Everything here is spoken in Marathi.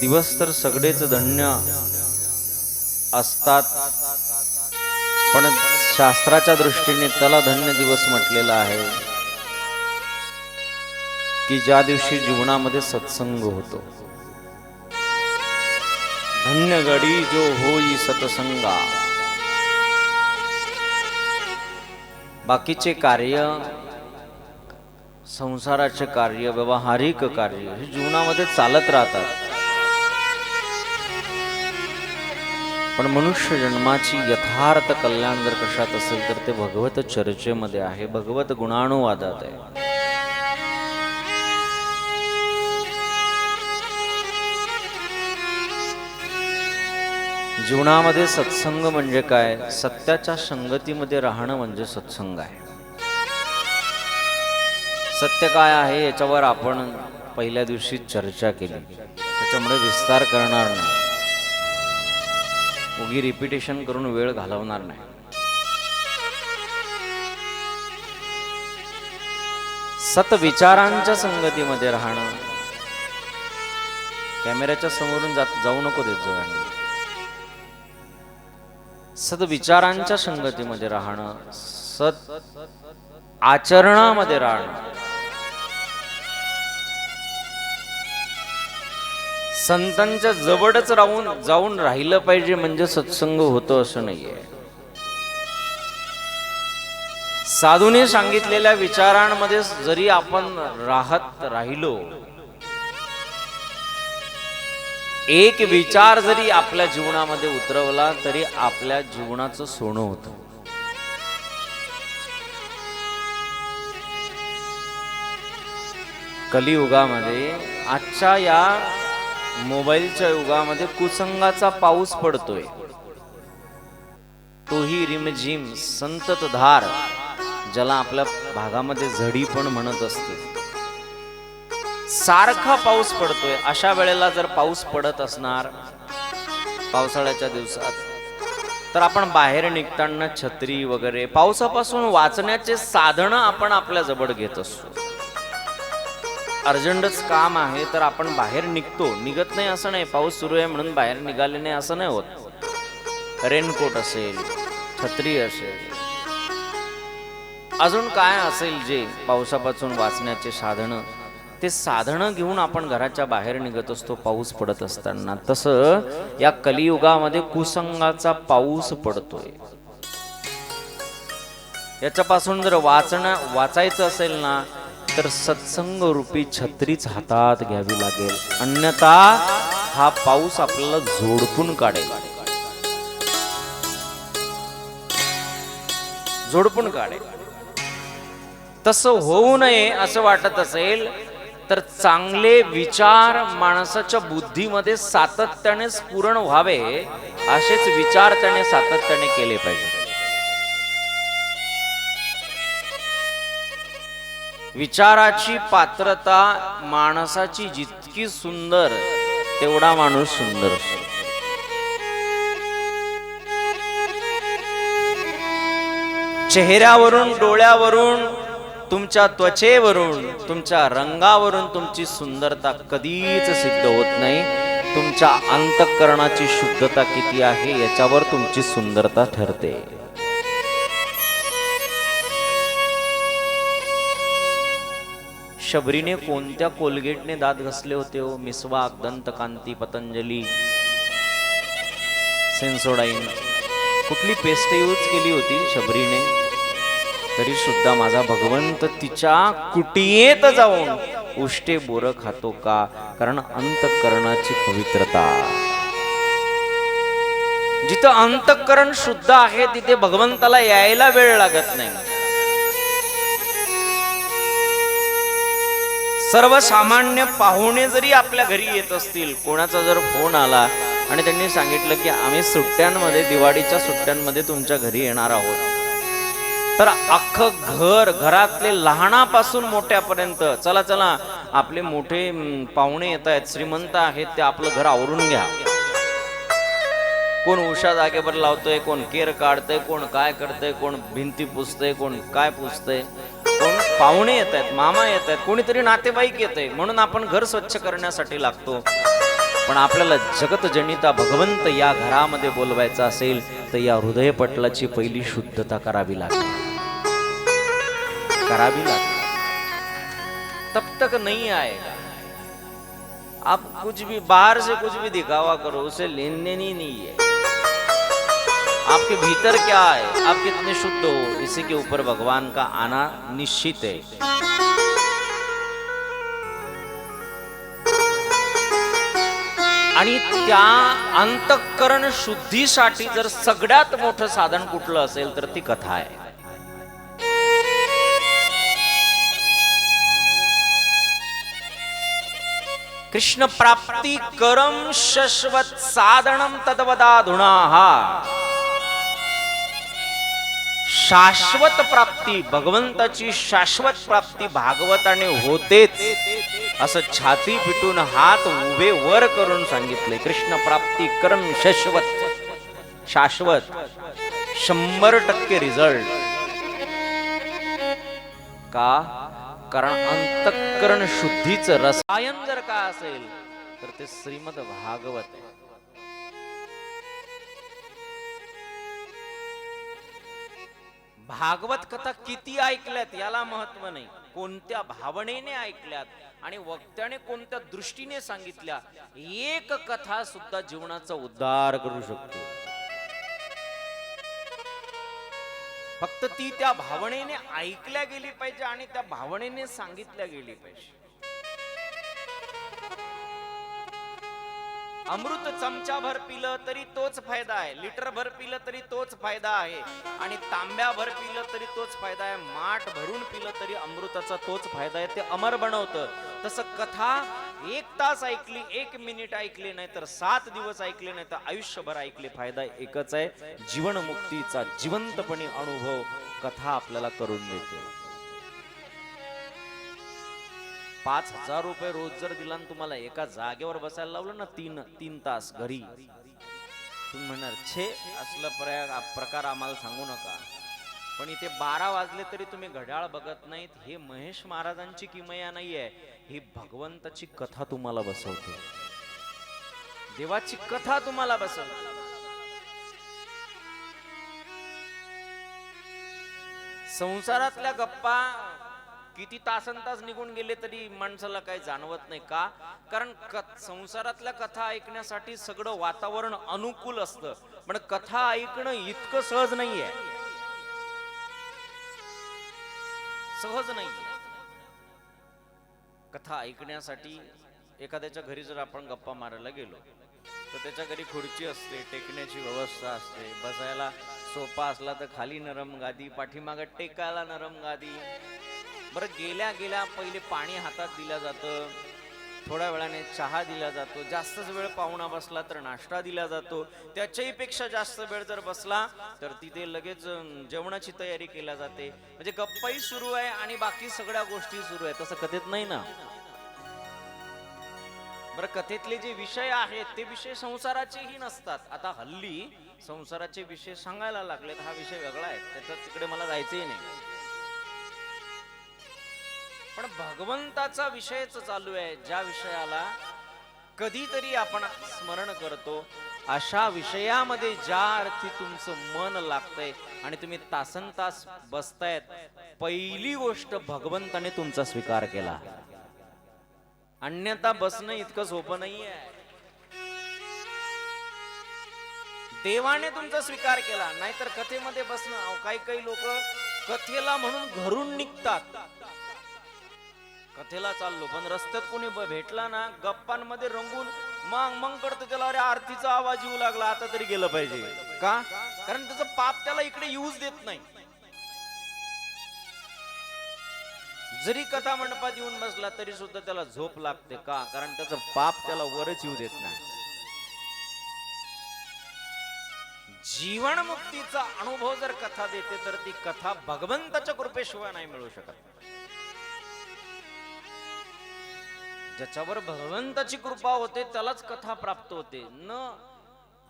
दिवस तर सगळेच धन्य असतात. पण शास्त्राच्या दृष्टीने त्याला धन्य दिवस म्हटलेला आहे. की ज्या दिवशी जीवनामध्ये सत्संग होतो. धन्य गडी जो होई सत्संगा. बाकीचे कार्य संसाराचे कार्य व्यवहारिक कार्य हे जीवनामध्ये चालत राहतात. पण मनुष्य जन्माची यथार्थ कल्याण जर कशात असेल तर ते भगवत चर्चेमध्ये आहे भगवत गुणानुवादात आहे. जीवनामध्ये सत्संग म्हणजे काय? सत्याच्या संगतीमध्ये राहणं म्हणजे सत्संग आहे. सत्य काय आहे याच्यावर आपण पहिल्या दिवशी चर्चा केली. त्याच्यामुळे विस्तार करणार नाही. उगी रिपिटेशन करून वेळ घालवणार नाही. सतविचारांच्या संगतीमध्ये राहणं. कॅमेऱ्याच्या समोरून जात जाऊ नको देत जाऊ सद्विचारांच्या संगतीमध्ये राहणं सत आचरणामध्ये राहणं. संतांच्या जवळच राहून जाऊन राहिलं पाहिजे म्हणजे सत्संग होतो असं नाहीये. साधूने सांगितलेल्या विचारांमध्ये जरी आपण राहत राहिलो एक विचार जरी आपल्या जीवनामध्ये उतरवला तरी आपल्या जीवनाचं सोनं होतं. कलियुगामध्ये आजच्या या मोबाईलच्या युगामध्ये कुसंगाचा पाऊस पडतोय. तोही रिमझिम संततधार ज्याला आपल्या भागामध्ये झडी पण म्हणत असते. सारखा पाऊस पडतोय. अशा वेळेला जर पाऊस पडत असणार पावसाळ्याच्या दिवसात तर आपण बाहेर निघताना छत्री वगैरे पावसापासून वाचण्याचे साधनं आपण आपल्या जवळ घेत असतो अर्जंटच काम आहे तर आपण बाहेर निघतो. निघत नाही असं नाही. पाऊस सुरू आहे म्हणून बाहेर निघाले नाही असं नाही होत. रेनकोट असेल छत्री असेल. अजून काय असेल जे पावसापासून वाचण्याचे साधनं? ते साधनं घेऊन आपण घराच्या बाहेर निघत असतो पाऊस पडत असताना. तसं या कलियुगामध्ये कुसंगाचा पाऊस पडतोय. याच्यापासून जर वाचणं वाचायचं असेल ना तर सत्संग रूपी छत्रीच हातात घ्यावी लागेल. अन्यथा हा पाऊस आपल्याला झोडपून काढेल. झोडपून काढेल. तसं होऊ नये असं वाटत असेल तर चांगले विचार माणसाच्या बुद्धीमध्ये सातत्याने स्फुरण व्हावे असेच विचार त्याने सातत्याने केले पाहिजे. विचाराची पात्रता माणसाची जितकी सुंदर तेवढा माणूस सुंदर असतो. चेहऱ्यावरून डोळ्यावरून तुमच्या त्वचेवरून तुमच्या रंगावरून तुमची सुंदरता कधीच सिद्ध होत नाही. तुमच्या अंतःकरणाची शुद्धता किती आहे याच्यावर तुमची सुंदरता ठरते. शबरीने कोणत्या कोलगेटने दात घसले होते हो? मिसवाक दंतकांती पतंजली. सेन्सोडाईन. कुठली पेस्ट यूज केली होती शबरीने? तरी सुद्धा माझा भगवंत तिच्या कुटियेत जाऊन उष्टे बोर खातो का? कारण अंतकरणाची पवित्रता. जिथं अंतकरण शुद्ध आहे तिथे भगवंताला यायला वेळ लागत नाही. सर्वसामान्य पाहुणे जरी आपल्या घरी येत असतील कोणाचा जर फोन आला आणि त्यांनी सांगितलं की आम्ही सुट्ट्यांमध्ये दिवाळीच्या सुट्ट्यांमध्ये तुमच्या घरी येणार आहोत. तर अख्खं घर घरातले लहानापासून मोठ्यापर्यंत चला चला आपले मोठे पाहुणे येत आहेत श्रीमंत आहेत ते आपलं घर आवरून घ्या. कोण उषा जागेवर लावतोय कोण केर काढतंय कोण काय करतंय कोण भिंती पुसतंय कोण काय पुसतंय कोण पाहुणे येत आहेत मामा येत आहेत कोणीतरी नातेवाईक येत आहे म्हणून आपण घर स्वच्छ करण्यासाठी लागतो. पण आपल्याला जगत जनिता भगवंत या घरामध्ये बोलवायचा असेल तर या हृदय पटलाची पहिली शुद्धता करावी लागते. करावी लागते. तब तक नहीं आएगा आप कुछ भी बाहर से कुछ भी दिखावा करो उसे लेने नहीं है. आपके भीतर क्या है? आप कितने शुद्ध हो? इसी के ऊपर भगवान का आना निश्चित है। आणि त्या अंतःकरण शुद्धीसाठी जर सगळ्यात मोठं साधन कुठलं असेल तर ती कथा आहे. कृष्ण प्राप्ती करम शश्वत साधनम तदवदाधुना. हा शाश्वत प्राप्ती भगवंताची शाश्वत प्राप्ती भागवताने होतेच असं छाती पिटून हात उभे वर करून सांगितले कृष्ण प्राप्ती करण शाश्वत. शाश्वत. शंभर टक्के रिझल्ट. का? कारण अंतःकरण शुद्धीचं रसायन जर का असेल तर ते श्रीमद भागवत आहे. भागवत कथा किती ऐकल्यात याला महत्त्व नाही. कोणत्या भावनेने ऐकल्यात आणि वक्त्याने कोणत्या दृष्टीने सांगितल्या एक कथा सुद्धा जीवनाचा उद्धार करू शकतो. फक्त ती त्या भावनेने ऐकल्या गेली पाहिजे आणि त्या भावनेने सांगितल्या गेली पाहिजे. अमृत चमचाभर पिलं तरी तोच फायदा आहे. लिटर भर पिलं तरी तोच फायदा आहे. आणि तांब्याभर पिलं तरी तोच फायदा आहे. माठ भरून पिलं तरी अमृताचा तोच फायदा आहे. ते अमर बनवतं. तसं कथा एक तास ऐकली एक मिनिट ऐकली नाही तर सात दिवस ऐकले नाही तर आयुष्यभर ऐकले फायदा एकच आहे. जीवनमुक्तीचा जिवंतपणे अनुभव कथा आपल्याला करून देते. पाच हजार रुपये रोज जर दिला आणि तुम्हाला एका जागेवर बसायला लावलं ना तीन तीन तास घरी. तुम्ही म्हणणार छे असलं प्रया प्रकार आम्हाला सांगू नका. पण इथे बारा वाजले तरी तुम्ही घड्याळ बघत नाहीत. हे महेश महाराजांची किमया नाहीये. ही भगवंताची कथा तुम्हाला बसवते. देवाची कथा तुम्हाला बसवते. संसारातल्या गप्पा किती तासन तास निघून गेले तरी माणसाला काही जाणवत नाही. का? कारण संसारातल्या कथा ऐकण्यासाठी सगळं वातावरण अनुकूल असतं. पण कथा ऐकणं इतकं सहज नाहीये. सहज नाहीये. कथा ऐकण्यासाठी एखाद्याच्या घरी जर आपण गप्पा मारायला गेलो तर त्याच्या घरी खुर्ची असते टेकण्याची व्यवस्था असते बसायला सोपा असला तर खाली नरम गादी पाठीमागं टेकायला नरम गादी. बरं गेल्या गेल्या पहिले पाणी हातात दिलं जातं. थोड्या वेळाने चहा दिला जातो. जास्तच वेळ पाहुणा बसला तर नाश्ता दिला जातो. त्याच्याही पेक्षा जास्त वेळ जर बसला तर तिथे लगेच जेवणाची तयारी केल्या जाते. म्हणजे गप्पाही सुरू आहे आणि बाकी सगळ्या गोष्टी सुरू आहे तसं कथेत नाही ना? बरं कथेतले जे विषय आहेत ते विषय संसाराचेही नसतात. आता हल्ली संसाराचे विषय सांगायला लागलेत. हा विषय वेगळा आहे. त्याच्यात तिकडे मला जायचंही नाही. पण भगवंताचा विषयच चालू आहे. ज्या विषयाला कधीतरी आपण स्मरण करतो अशा विषयामध्ये ज्या अर्थी तुमचं मन लागतंय आणि तुम्ही तासन तास बसतायत पहिली गोष्ट भगवंताने तुमचा स्वीकार केला. अन्यथा बसणं इतकं सोपं नाहीये. देवाने तुमचा स्वीकार केला नाहीतर कथेमध्ये बसणं काही काही लोक कथेला म्हणून घरून निघतात. कथेला चाललो पण रस्त्यात कोणी भेटला ना गप्पांमध्ये रंगून मग मग कळतं त्याला अरे आरतीचा आवाज येऊ लागला आता तरी गेलं पाहिजे. का? कारण त्याचं पाप त्याला इकडे येऊच देत नाही. जरी कथा मंडपात येऊन बसला तरी सुद्धा त्याला झोप लागते. का? कारण त्याचं पाप त्याला वरच येऊ देत नाही. जीवनमुक्तीचा अनुभव जर कथा देते तर ती कथा भगवंताच्या कृपेशिवाय नाही मिळू शकत. ज्याच्यावर भगवंताची कृपा होते त्यालाच कथा प्राप्त होते. न